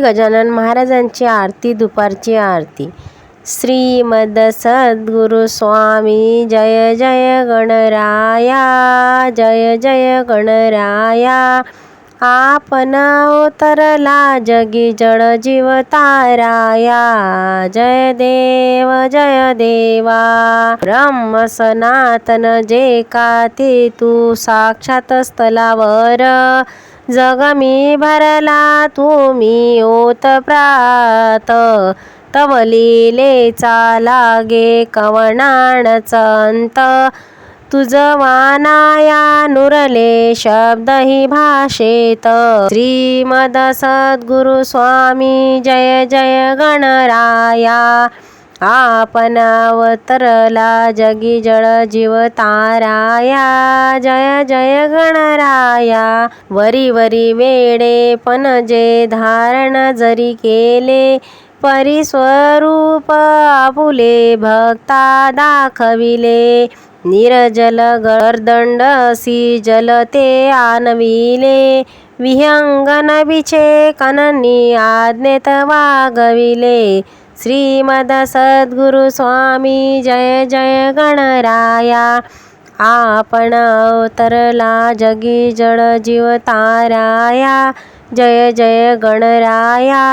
गजानन महाराजांची आरती दुपारची आरती. श्रीमद सद्गुरु स्वामी जय जय गणराया जय जय गणराया. आपण उतरला जगी जड जीव ताराया. जय देव जय देवा. ब्रह्म सनातन जे का ते तू साक्षात स्थलावर. जग मी भरला तुम्ही ओत प्रात. तव लीलेचा लागे कवणाणच अंत. तुझ वानाया नुरले शब्द ही भाषेत. श्रीमद सद्गुरु स्वामी जय जय गणराया. आपण अवतरला जगी जळ जीव ताराया. जय जय गणराया. वरी वरी वेडे पण जे धारण जरी केले परिस्वरूप आपुले भक्ता दाखविले. निरजल गर्दंड सी जल ते आणविले. विहंगन बिछे कननी आज्ञेत वागविले. श्रीमद सद्गुरु स्वामी जय जय गणराया। आपण अवतरला जगी जड जीव ताराया। जय जय गणराया।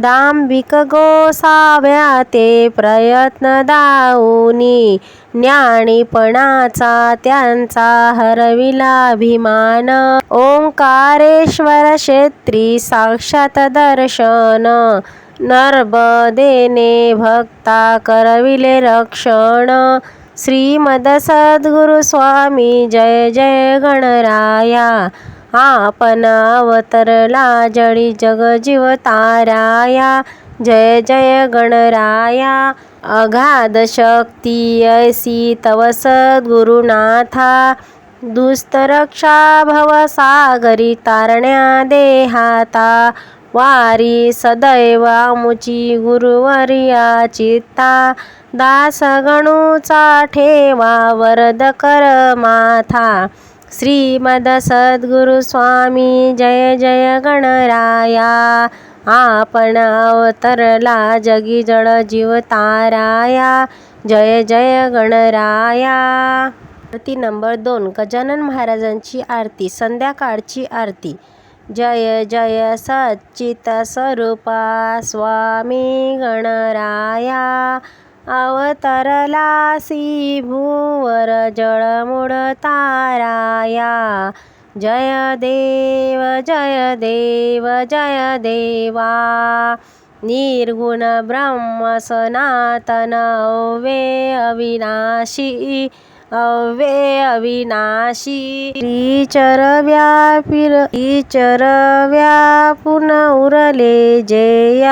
दांभिक गोसाव्या ते प्रयत्न दाऊनी. ज्ञानीपणाचा त्यांचा हरविला अभिमान. ओंकारेश्वर क्षेत्री साक्षात दर्शन. नर्मदेने भक्ता करविले रक्षण. श्रीमद सद्गुरु स्वामी जय जय गणराया. आपण अवतरला जळी जग जीव ताराया जय जय गणराया. अगाध शक्ती ऐसी तव सद्गुरुनाथा. दुस्तरक्षा भवसागरी तारण्या देहाता. वारी सदैव मुची गुरुवर्या चित्ता. दासगणूचा ठेवा वरद कर माथा. श्रीमद सद्गुरु स्वामी जय जय गणराया. आपण अवतरला जगी जड जीव ताराया. जय जय गणराया. आरती नंबर दोन गजानन महाराजांची आरती संध्याकाळची आरती. जय जय सच्चित स्वरूपा स्वामी गणराया. अवतरलासी भूवर जळमुड ताराया. जय देव जय देव जय देवा. निर्गुण ब्रह्म सनातन अव्ये अविनाशी अव्ये अविनाशी. श्रीचर व्यापिर श्रीचर व्यापुन उरले जे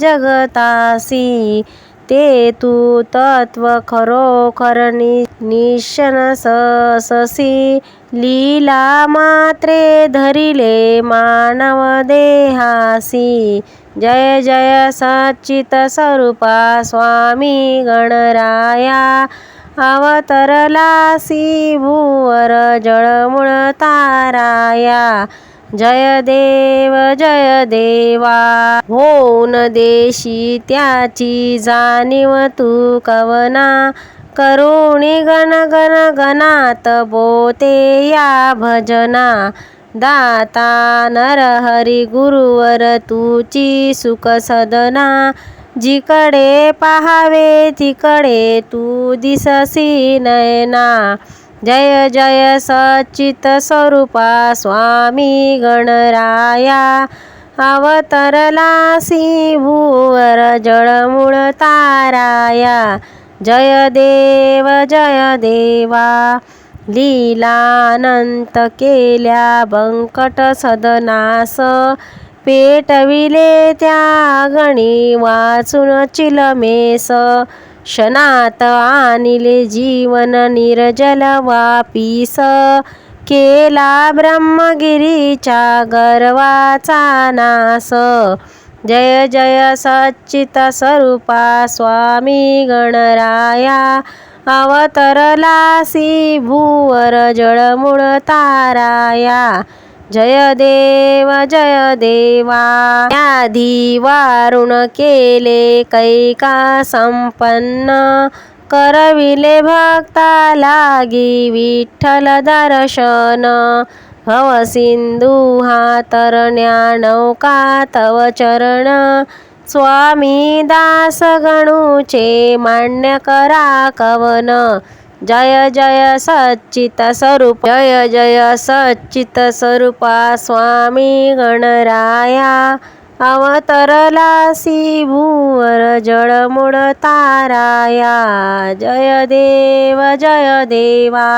जगतासी. ते तू तत्व खरोखर निशनससी लीला मात्रे धरिले मानव देहासी। जय जय सच्चित स्वरूपा स्वामी गणराया। अवतरलासी भुवर जळमुळ ताराया। जय देव जय देवा. होऊन देशी त्याची जाणीव तू कवना. करुणी गण गण गणात बोते या भजना. दाता नरहरी गुरुवर तुची सुख सदना. जिकडे पाहावे तिकडे तू दिससी नयना. जय जय सचित स्वरूपा स्वामी गणराया. अवतरलासी भूवर जळमूळ ताराया. जय देव जय देवा. लीलानंत केल्या बंकट सदनास. पेटविले त्या गणी वाचून चिलमेस. क्षणात आणिले जीवन निर्जल वापीस. केला ब्रह्मगिरीच्या गर्वाचा नास. जय जय सच्चित स्वरूपा स्वामी गणराया. अवतरलासी भूवर जळमुळ ताराया. जय देव जय देवा व्याधी वारुण केले कैका संपन्न। करविले भक्ता लागी विठ्ठल दर्शन। भव सिंधू हा तरण्या नौका तव चरण। स्वामी दास गणूचे मान्य करा कवन। जय जय सच्चित स्वरूप जय जय सच्चित स्वरूपा स्वामी गणराया अवतरलासी भूवर जळमुळ ताराया जय देव जय देवा.